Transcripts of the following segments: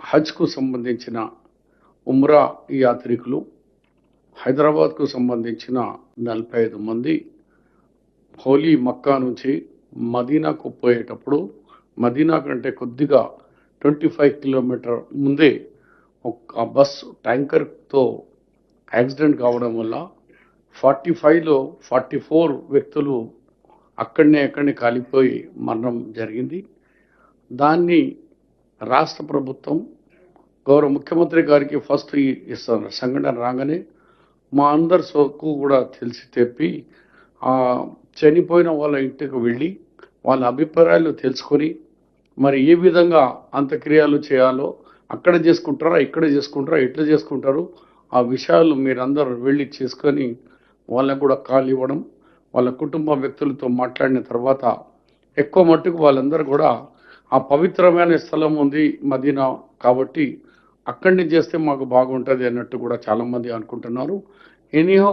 హజ్కు సంబంధించిన ఉమ్రా యాత్రికులు హైదరాబాద్కు సంబంధించిన నలభై ఐదు మంది హోలీ మక్కా నుంచి మదీనాకు పోయేటప్పుడు మదీనా కంటే కొద్దిగా ట్వంటీ ఫైవ్ కిలోమీటర్ ముందే ఒక బస్సు ట్యాంకర్తో యాక్సిడెంట్ కావడం వల్ల ఫార్టీ ఫైవ్లో ఫార్టీ ఫోర్ వ్యక్తులు అక్కడనే అక్కడనే కాలిపోయి మరణం జరిగింది. దాన్ని రాష్ట్ర ప్రభుత్వం గౌరవ ముఖ్యమంత్రి గారికి ఫస్ట్ ఈ సంఘటన రాగానే మా అందరి సోకు కూడా తెలిసి తెప్పి చనిపోయిన వాళ్ళ ఇంటికి వెళ్ళి వాళ్ళ అభిప్రాయాలు తెలుసుకొని మరి ఏ విధంగా అంత్యక్రియలు చేయాలో అక్కడ చేసుకుంటారా ఇక్కడ చేసుకుంటారా ఎట్లా చేసుకుంటారు ఆ విషయాలు మీరందరూ వెళ్ళి చేసుకొని వాళ్ళకు కూడా కాల్ ఇవ్వడం వాళ్ళ కుటుంబ వ్యక్తులతో మాట్లాడిన తర్వాత ఎక్కువ మట్టుకు వాళ్ళందరూ కూడా ఆ పవిత్రమైన స్థలం ఉంది మదీనా కాబట్టి అక్కడిని చేస్తే మాకు బాగుంటుంది అన్నట్టు కూడా చాలామంది అనుకుంటున్నారు. ఎనీహో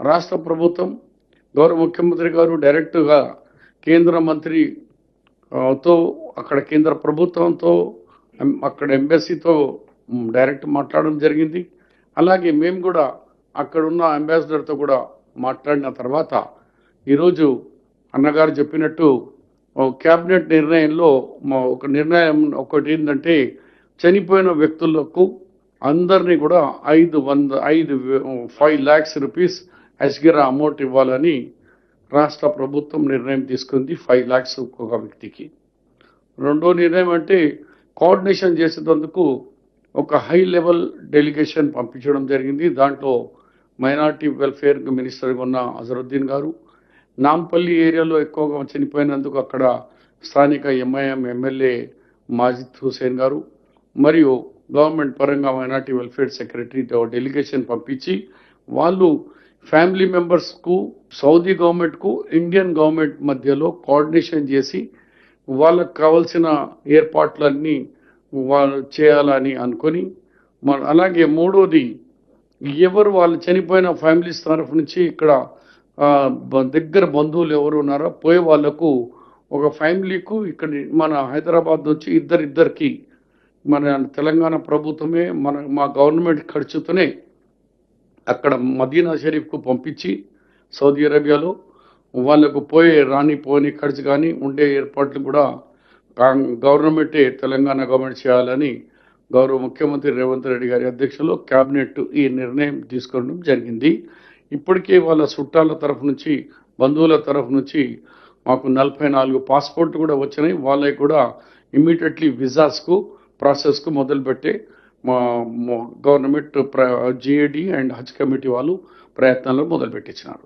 రాష్ట్ర ప్రభుత్వం గౌరవ ముఖ్యమంత్రి గారు డైరెక్ట్గా కేంద్ర మంత్రితో అక్కడ కేంద్ర ప్రభుత్వంతో అక్కడ ఎంబెసీతో డైరెక్ట్ మాట్లాడడం జరిగింది. అలాగే మేము కూడా అక్కడ ఉన్న అంబాసిడర్తో కూడా మాట్లాడిన తర్వాత ఈరోజు అన్నగారు చెప్పినట్టు క్యాబినెట్ నిర్ణయంలో మా ఒక నిర్ణయం ఒకటి ఏంటంటే చనిపోయిన వ్యక్తులకు అందరినీ కూడా ఐదు వంద ఐదు ఫైవ్ ల్యాక్స్ రూపీస్ అస్గిరా అమౌంట్ ఇవ్వాలని రాష్ట్ర ప్రభుత్వం నిర్ణయం తీసుకుంది ఫైవ్ ల్యాక్స్ ఒక వ్యక్తికి. రెండో నిర్ణయం అంటే కోఆర్డినేషన్ చేసేటందుకు ఒక హై లెవెల్ డెలిగేషన్ పంపించడం జరిగింది. దాంట్లో మైనార్టీ వెల్ఫేర్ మినిస్టర్గా ఉన్న అజరుద్దీన్ గారు నాంపల్లి ఏరియాలో ఎక్కువగా చనిపోయినందుకు అక్కడ స్థానిక ఎంఐఎం ఎమ్మెల్యే మాజిద్ హుసేన్ గారు మరియు గవర్నమెంట్ పరంగా మైనార్టీ వెల్ఫేర్ సెక్రటరీ డెలిగేషన్ పంపించి వాళ్ళు ఫ్యామిలీ మెంబర్స్కు సౌదీ గవర్నమెంట్కు ఇండియన్ గవర్నమెంట్ మధ్యలో కోఆర్డినేషన్ చేసి వాళ్ళకు కావాల్సిన ఏర్పాట్లన్నీ వాళ్ళు చేయాలని అనుకొని మన అలాగే మూడోది ఎవరు వాళ్ళు చనిపోయిన ఫ్యామిలీస్ తరఫు నుంచి ఇక్కడ దగ్గర బంధువులు ఎవరు ఉన్నారో పోయే వాళ్ళకు ఒక ఫ్యామిలీకు ఇక్కడ మన హైదరాబాద్ నుంచి ఇద్దరిద్దరికి మన తెలంగాణ ప్రభుత్వమే మన మా గవర్నమెంట్ ఖర్చుతోనే అక్కడ మదీనా షరీఫ్కు పంపించి సౌదీ అరేబియాలో వాళ్ళకు పోయే రాని పోని ఖర్చు కానీ ఉండే ఏర్పాట్లు కూడా గవర్నమెంటే తెలంగాణ గవర్నమెంట్ చేయాలని గౌరవ ముఖ్యమంత్రి రేవంత్ రెడ్డి గారి అధ్యక్షతలో క్యాబినెట్ ఈ నిర్ణయం తీసుకోవడం జరిగింది. ఇప్పటికే వాళ్ళ చుట్టాల తరఫు నుంచి బంధువుల తరఫు నుంచి మాకు నలభై నాలుగు పాస్పోర్ట్ కూడా వచ్చినాయి. వాళ్ళకి కూడా ఇమీడియట్లీ విజాస్కు ప్రాసెస్కు మొదలుపెట్టే మా మా government GAD and Haj committee వాళ్ళు ప్రయత్నాలు మొదలుపెట్టించినారు.